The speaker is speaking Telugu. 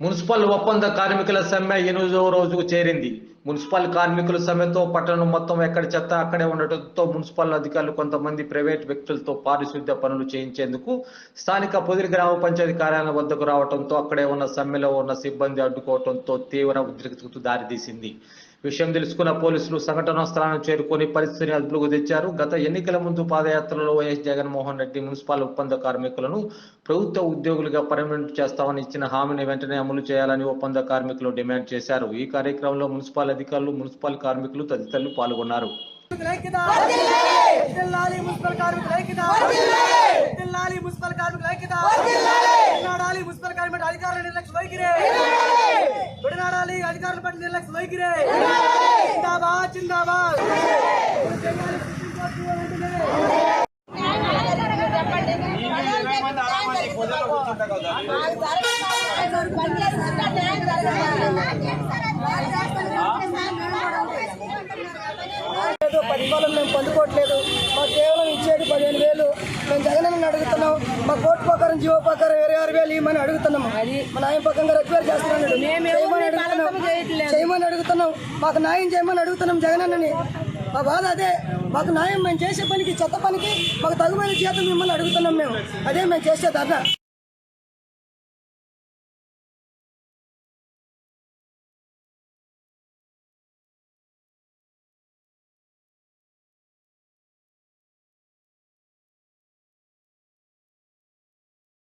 మున్సిపల్ ఒప్పంద కార్మికుల సమ్మె ఎనిమిదవ రోజుకు చేరింది. మున్సిపల్ కార్మికుల సమ్మెతో పట్టణం మొత్తం ఎక్కడ చెత్త అక్కడే ఉండటంతో మున్సిపల్ అధికారులు కొంతమంది ప్రైవేట్ వ్యక్తులతో పారిశుద్ధ్య పనులు చేయించేందుకు స్థానిక పొదిలి గ్రామ పంచాయతీ కార్యాలయం వద్దకు రావడంతో అక్కడే ఉన్న సమ్మెలో ఉన్న సిబ్బంది అడ్డుకోవడంతో తీవ్ర ఉద్రిక్తకు దారితీసింది. విషయం తెలుసుకున్న పోలీసులు సంఘటనా స్థలానికి చేరుకొని పరిస్థితిని అదుపులోకి తెచ్చారు. గత ఎన్నికల ముందు పాదయాత్రలో వైఎస్ జగన్మోహన్ రెడ్డి మున్సిపల్ ఒప్పంద కార్మికులను ప్రభుత్వ ఉద్యోగులుగా పర్మనెంట్ చేస్తామని ఇచ్చిన హామీని వెంటనే అమలు చేయాలని ఒప్పంద కార్మికులు డిమాండ్ చేశారు. ఈ కార్యక్రమంలో మున్సిపల్ అధికారులు మున్సిపల్ కార్మికులు తదితరులు పాల్గొన్నారు అధికారుల పట్ల నిర్లక్ష్య వైఖరి జిందాబాద్ జిందాబాద్ లేదు పొందుకోవట్లేదు మాకు కేవలం ఇచ్చేది పదిహేను వేలు. మేము జగనన్న అడుగుతున్నాం. మా కోర్టు ప్రకారం జీవో ప్రకారం ఇరవై ఆరు వేలు ఇవ్వమని అడుగుతున్నాము మా న్యాయం ప్రకారంగా రిక్వైర్ చేస్తున్నాడు చేయమని అడుగుతున్నాం. చేయమని అడుగుతున్నాం. మాకు న్యాయం చేయమని అడుగుతున్నాం జగనన్నని. మా బాధ అదే. మాకు న్యాయం మేము చేసే పనికి చెత్త పనికి మాకు తగుమైన జీతం మిమ్మల్ని అడుగుతున్నాం మేము. అదే మేము చేసే ధర్నా.